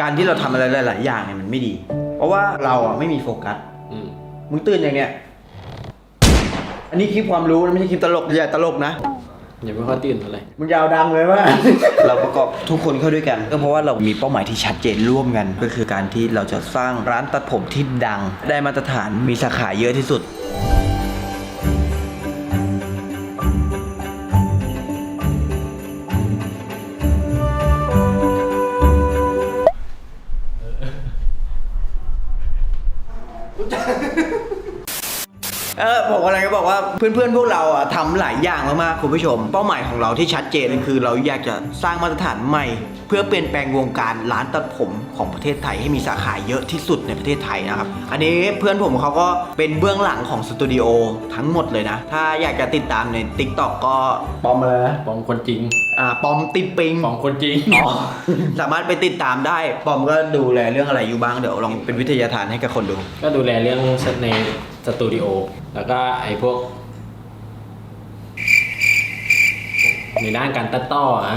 การที่เราทำอะไรหลาย ๆ อย่างเนี่ยมันไม่ดี เพราะว่าเราอะไม่มีโฟกัส อืมมึงตื่นอย่างเนี้ย อันนี้คลิปความรู้นะไม่ใช่คลิปตลกอย่าตลกนะ อย่าไม่ค่อยตื่นเท่าไหร่มึงยาวดังเลยว่า เราประกอบทุกคนเข้าด้วยกัน ก็เพราะว่าเรามีเป้าหมายที่ชัดเจนร่วมกัน ก็คือการที่เราจะสร้างร้านตัดผมที่ดัง ได้มาตรฐานมีสาขาเยอะที่สุด 혼자. เออบอกอะไรก็บอกว่าเพื่อนๆพวกเราอะทำหลายอย่างมากๆคุณผู้ชม เป้าหมายของเราที่ชัดเจนคือเราอยากจะสร้างมาตรฐานใหม่ เพื่อเปลี่ยนแปลงวงการร้านตัดผมของประเทศไทยให้มีสาขาเยอะที่สุดในประเทศไทยนะครับ อันนี้เพื่อนผมเขาก็เป็นเบื้องหลังของสตูดิโอทั้งหมดเลยนะ ถ้าอยากจะติดตามใน t ิ k t o k ก็ปอมเลยนะปอมคนจริงอ่าปอมติปปิง ปอมคนจริง อ๋อสามารถไปติดตามได้ ปอมก็ดูแลเรื่องอะไรอยู่บ้างเดี๋ยวลองเป็นวิทยาทานให้กับคนดู ก็ดูแลเรื่องใน สตูดิโอแล้วก็ไอ้พวก ในด้านการตัดต่ออะ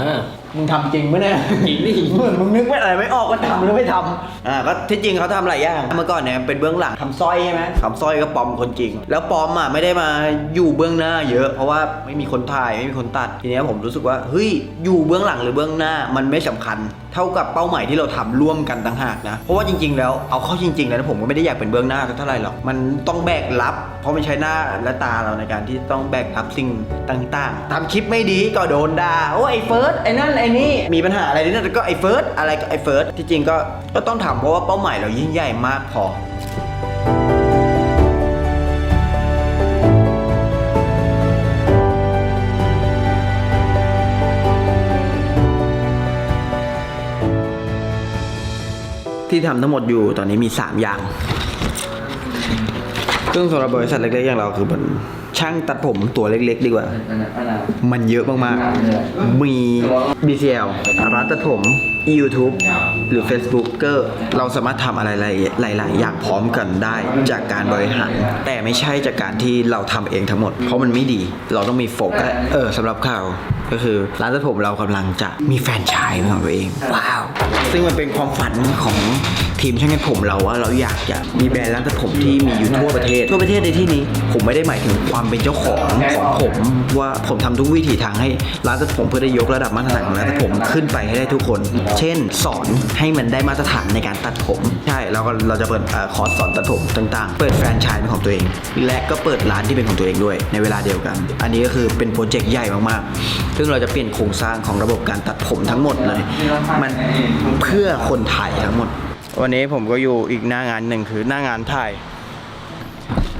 มึงทำจริงไหมเนี่ยจริงดิเหมือนมึงนึกไม่อะไรไม่ออกว่าทำหรือไม่ทำอ่าก็ที่จริงเขาทำหลายอย่างเมื่อก่อนเนี่ยเป็นเบื้องหลังทำสร้อยใช่ไหมทำสร้อยก็ปลอมคนจริง แล้วปลอมอะไม่ได้มาอยู่เบื้องหน้าเยอะ เพราะว่าไม่มีคนถ่ายไม่มีคนตัดทีเนี้ยผมรู้สึกว่าเฮ้ยอยู่เบื้องหลังหรือเบื้องหน้ามันไม่สำคัญ เท่ากับเป้าหมายที่เราทำร่วมกันต่างหากนะเพราะว่าจริง ๆ แล้วเอาเข้าจริงๆแล้วนะผมก็ไม่ได้อยากเป็นเบื้องหน้าสักเท่าไหร่หรอกมันต้องแบกรับ เพราะมันใช้หน้าและตาเราในการที่ต้องแบกรับสิ่งต่างๆทำคลิปไม่ดีก็โดนด่าโอ้ไอ้เฟิร์สไอ้นั่นไอ้นี่มีปัญหาอะไรนี่นั่นก็ไอ้เฟิร์สอะไรก็ไอ้เฟิร์สที่จริงก็ก็ต้องทำเพราะว่าเป้าหมายเรายิ่งใหญ่มากพอ ที่ทำทั้งหมดอยู่ตอนนี้มี 3 อย่าง ซึ่งสำหรับบริษัทเล็กๆอย่างเราคือมัน ช่างตัดผมตัวเล็กๆ ดีกว่า มันเยอะมากๆ มี BCL ร้านตัดผม YouTube หรือ Facebook ก็เราสามารถทำอะไรหลาย ๆ อย่างพร้อมกันได้จากการบริหาร แต่ไม่ใช่จากการที่เราทำเองทั้งหมด เพราะมันไม่ดี เราต้องมีโฟกัส เออสำหรับข่าวก็คือร้านตัดผมเรากำลังจะมีแฟนชายของตัวเอง ว้าว ซึ่งมันเป็นความฝันของ ทีมช่างตัดผมเราว่าเราอยากจะมีแบรนด์ร้านตัดผมที่มีอยู่ทั่วประเทศ ทั่วประเทศในที่นี้ ผมไม่ได้หมายถึงความเป็นเจ้าของของผมว่าผมทำทุกวิถีทางให้ร้านตัดผมเพื่อได้ยกระดับมาตรฐานของร้านตัดผมขึ้นไปให้ได้ทุกคน เช่น สอนให้มันได้มาตรฐานในการตัดผม ใช่แล้วก็เราจะเปิดเอ่อคอร์สสอนตัดผมต่าง ๆ เปิดแฟรนไชส์เป็นของตัวเอง และก็เปิดร้านที่เป็นของตัวเองด้วย ในเวลาเดียวกัน อันนี้ก็คือเป็นโปรเจกต์ใหญ่มากๆ ซึ่งเราจะเปลี่ยนโครงสร้างของระบบการตัดผมทั้งหมดเลย มันเพื่อคนไทยทั้งหมด วันนี้ผมก็อยู่อีกหน้างานหนึ่งคือหน้างานถ่าย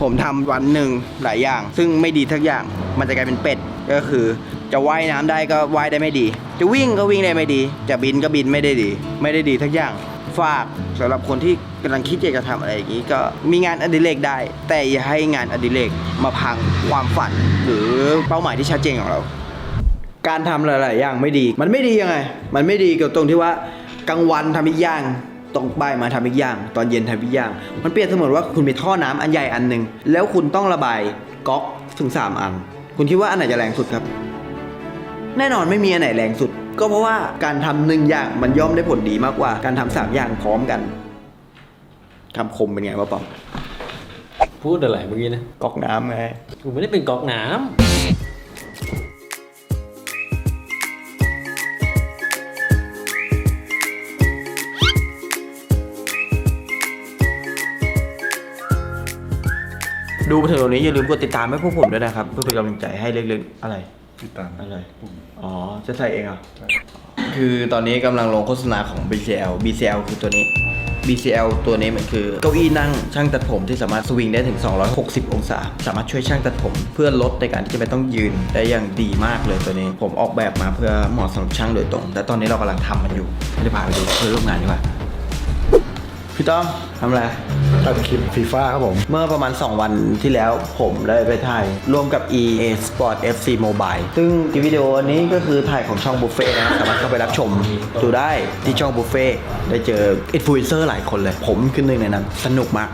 ผมทำวันหนึ่งหลายอย่าง ซึ่งไม่ดีทักอย่างมันจะกลายเป็นเป็ดก็คือ จะว่ายน้ำได้ก็ว่ายได้ไม่ดี จะวิ่งก็วิ่งได้ไม่ดี จะบินก็บินไม่ได้ดี ไม่ได้ดีทักอย่างฝากสำหรับคนที่กำลังคิดอยากจะทำอะไรอย่างนี้ ก็มีงานอดิเรกได้ แต่อย่าให้งานอดิเรกมาพังความฝัน หรือเป้าหมายที่ชัดเจนของเรา การทำหลาย ๆ อย่างไม่ดี มันไม่ดียังไง มันไม่ดีเกี่ยวตรงที่ว่ากลางวันทำอีกอย่าง ตรงบ่ายมาทำอีกอย่าง ตอนเย็นทำอีกอย่าง มันเปรียบเสมือนว่าคุณมีท่อน้ำอันใหญ่อันหนึ่งแล้วคุณต้องระบายก๊อกถึง 3 อัน คุณคิดว่าอันไหนจะแรงสุดครับ แน่นอนไม่มีอันไหนแรงสุด ก็เพราะว่าการทำหนึ่งอย่างมันย่อมได้ผลดีมากกว่าการทำสามอย่างพร้อมกันคำคมเป็นไงวะปอมพูดอะไรเมื่อกี้นะก๊อกน้ำไงกูไม่ได้เป็นก๊อกน้ำ ดูมาถึงตรงนี้อย่าลืมกดติดตามให้พวกผมด้วยนะครับ เพื่อเป็นกำลังใจให้เล็กๆอะไร ติดตามอะไร อ๋อ จะใส่เองเหรอคือตอนนี้กำลังลงโฆษณาของ BCL BCL คือตัวนี้ BCL ตัวนี้มันคือเก้าอี้นั่งช่างตัดผมที่สามารถสวิงได้ถึง 260 องศา สามารถช่วยช่างตัดผม เพื่อลดในการที่จะไม่ต้องยืนได้อย่างดีมากเลยตัวนี้ ผมออกแบบมาเพื่อเหมาะสำหรับช่างโดยตรง แต่ตอนนี้เรากำลังทำมันอยู่ไม่ได้พาไปดูเพื่อนร่วมงานดีกว่า พี่ต้อมทำอะไร ตัดคลิปฟีฟ่าครับผม เมื่อประมาณ 2 วันที่แล้วผมได้ไปถ่ายร่วมกับ EA Sport FC Mobile ซึ่งคลิปวิดีโอนี้ก็คือถ่ายของช่องบุฟเฟ่นะสามารถเข้าไปรับชมดูได้ที่ช่องบุฟเฟ่ได้เจออินฟลูเอนเซอร์หลายคนเลย ผมคือหนึ่งในนั้น สนุกมาก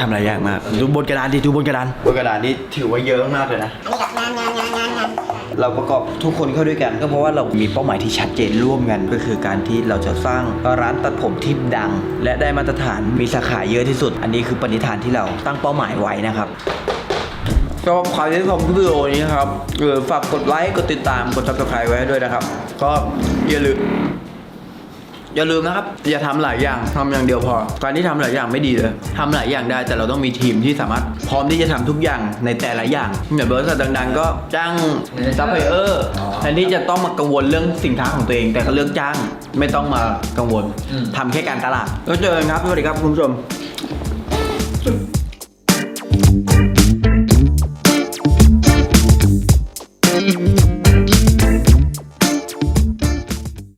ทำอะไรยากมาก ดูบนกระดานดิ ดูบนกระดาน บนกระดานนี่ถือว่าเยอะมากเลยนะอันนี้แบบงานงานงานงานงานเราประกอบทุกคนเข้าด้วยกันก็เพราะว่าเรามีเป้าหมายที่ชัดเจนร่วมกัน ก็คือการที่เราจะสร้างร้านตัดผมที่ดัง และได้มาตรฐานมีสาขาเยอะที่สุด อันนี้คือปณิธานที่เราตั้งเป้าหมายไว้นะครับก็ใครที่ชมคลิปวิดีโอนี้นะครับเออฝากกดไลค์กดติดตามกด subscribe ไว้ด้วยนะครับ ก็อย่าลืม อย่าลืมนะครับ อย่าทำหลายอย่างทำอย่างเดียวพอ การที่ทำหลายอย่างไม่ดีเลยทำหลายอย่างได้แต่เราต้องมีทีมที่สามารถพร้อมที่จะทำทุกอย่างในแต่ละอย่างอย่างบริษัทดังๆ ก็จ้างซัพพลายเออร์แทนที่จะต้องมากังวลเรื่องสินค้าของตัวเอง แต่ก็เลือกจ้างไม่ต้องมากังวลทำแค่การตลาดแล้วเจอกันครับสวัสดีครับคุณผู้ชม